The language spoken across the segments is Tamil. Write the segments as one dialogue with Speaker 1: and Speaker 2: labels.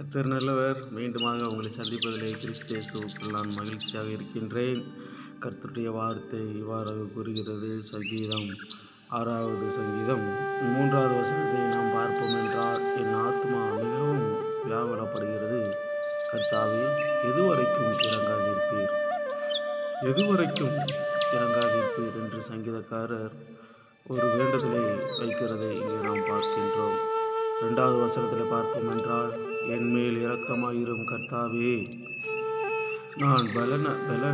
Speaker 1: கத்தர் நல்லவர் மீண்டுமாக உங்களை சந்திப்பதிலே கிறிஸ்தேசுக்குள் நான் மகிழ்ச்சியாக இருக்கின்றேன். கர்த்தருடைய வார்த்தை இவ்வாறாக கூறுகிறது. சங்கீதம் ஆறாவது சங்கீதம். மூன்றாவது வசனத்தை நாம் பார்ப்போம் என்றால் என் ஆத்மா மிகவும் வியாகுலப்படுகிறது. கர்த்தாவே எதுவரைக்கும் இறங்காதிருப்பீர். எதுவரைக்கும் இறங்காதிருப்பீர் என்று சங்கீதக்காரர் ஒரு வேண்டுதலை வைக்கிறதை இங்கே நாம் பார்க்கின்றோம். ரெண்டாவது வசனத்தில் பார்ப்போம் என்றால் என்மேல் இரக்கமாயிரும் கர்த்தாவே நான் பலன பல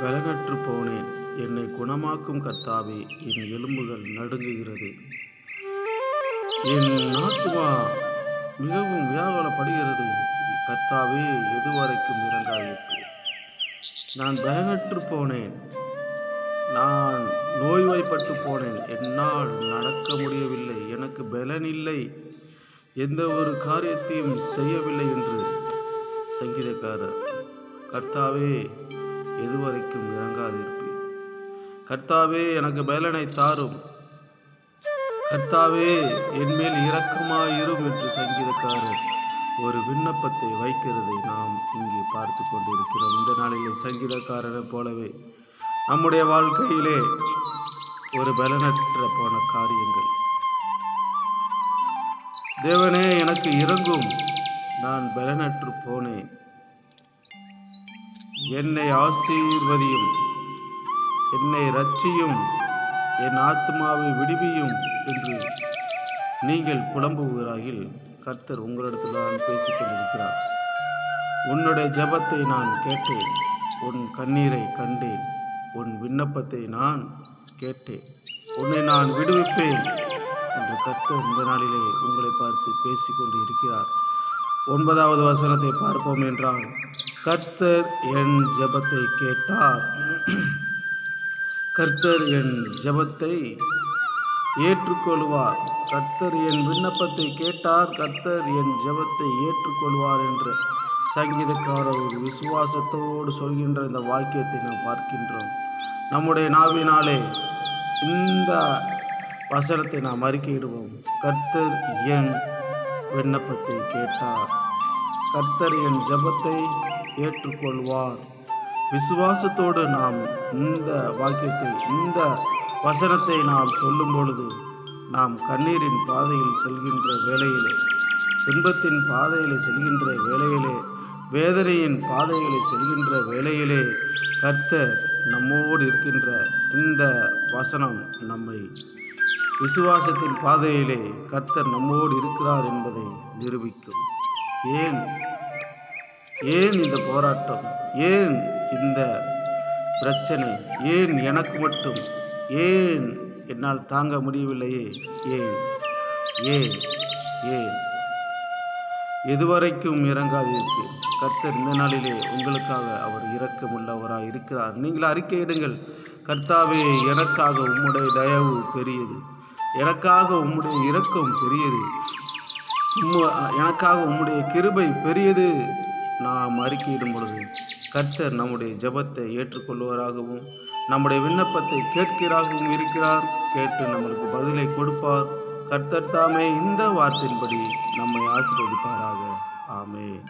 Speaker 1: பலனற்று போனேன். என்னை குணமாக்கும் கர்த்தாவே என் எலும்புகள் நடுங்குகிறது. என் நாத்துவா மிகவும் வியாகுலப்படுகிறது. கர்த்தாவே எதுவரைக்கும் இறங்காதிருப்பேன் நான் பலனற்று போனேன். நான் நோய்வாய்ப்பட்டு போனேன். என்னால் நடக்க முடியவில்லை. எனக்கு பலன் இல்லை எந்த ஒரு காரியத்தையும் செய்யவில்லை என்று சங்கீதக்காரர் கர்த்தாவே எதுவரைக்கும் இறங்காதிருப்பேன் கர்த்தாவே எனக்கு பலனை தாரும். கர்த்தாவே என் மேல் இரக்கமாயிரும் என்று சங்கீதக்காரர் ஒரு விண்ணப்பத்தை வைக்கிறதை நாம் இங்கே பார்த்து கொண்டிருக்கிறோம். இந்த நாளிலே சங்கீதக்காரனை போலவே நம்முடைய வாழ்க்கையிலே ஒரு பலனற்ற போன காரியங்கள் தேவனே எனக்கு இறங்கும் நான் பலனற்று போனேன். என்னை ஆசீர்வதியும். என்னை ரட்சியும் என் ஆத்மாவை விடுவியும் என்று நீங்கள் புலம்புகிறாயில் கர்த்தர் உங்களிடத்தில் நான் பேசிக் கொண்டிருக்கிறார் உன்னுடைய ஜெபத்தை நான் கேட்டேன். உன் கண்ணீரை கண்டேன். உன் விண்ணப்பத்தை நான் கேட்டேன். உன்னை நான் விடுவிப்பேன். என்று கர்த்தர் இந்த நாளிலே உங்களை பார்த்து பேசிக்கொண்டு இருக்கிறார். ஒன்பதாவது வசனத்தை பார்ப்போம் என்றால் கர்த்தர் என் ஜபத்தை கேட்டார். கர்த்தர் என் ஜெபத்தை ஏற்றுக்கொள்வார். கர்த்தர் என் விண்ணப்பத்தை கேட்டார். கர்த்தர் என் ஜெபத்தை ஏற்றுக்கொள்வார் என்று சங்கீதக்காரர் ஒரு விசுவாசத்தோடு சொல்கின்ற இந்த வாக்கியத்தை நாம் பார்க்கின்றோம். நம்முடைய நாவினாலே இந்த வசனத்தை நாம் அறிக்கையிடுவோம். கர்த்தர் என் விண்ணப்பத்தை கேட்டார். கர்த்தர் என் ஜெபத்தை ஏற்றுக்கொள்வார். விசுவாசத்தோடு நாம் இந்த வாக்கியத்தை இந்த வசனத்தை நாம் சொல்லும் பொழுது நாம் கண்ணீரின் பாதையில் செல்கின்ற வேளையிலே துன்பத்தின் பாதையிலே செல்கின்ற வேளையிலே வேதனையின் பாதைகளை செல்கின்ற வேளையிலே கர்த்தர் நம்மோடு இருக்கின்ற இந்த வசனம் நம்மை விசுவாசத்தின் பாதையிலே கர்த்தர் நம்மோடு இருக்கிறார் என்பதை நிரூபிக்கும். ஏன்? ஏன் இந்த போராட்டம்? ஏன் இந்த பிரச்சனை? ஏன் எனக்கு மட்டும்? ஏன் என்னால் தாங்க முடியவில்லையே? ஏன்? ஏன்? ஏன்? எதுவரைக்கும் இறங்காதிருக்கு கர்த்தர் இந்த நாளிலே உங்களுக்காக அவர் இரக்கமுள்ளவராய் இருக்கிறார். நீங்கள் அறிக்கையிடுங்கள் கர்த்தாவே எனக்காக உம்முடைய தயவு பெரியது. எனக்காக உம்முடைய இரக்கம் பெரியது. எனக்காக உம்முடைய கிருபை பெரியது. நாம் அறிக்கையிடும் பொழுது கர்த்தர் நம்முடைய ஜெபத்தை ஏற்றுக்கொள்வராகவும் நம்முடைய விண்ணப்பத்தை கேட்கிறாகவும் இருக்கிறார். கேட்டு நம்மளுக்கு பதிலை கொடுப்பார். கர்த்தர் தாமே இந்த வார்த்தையின்படி நம்மை ஆசீர்வதிப்பாராக. ஆமே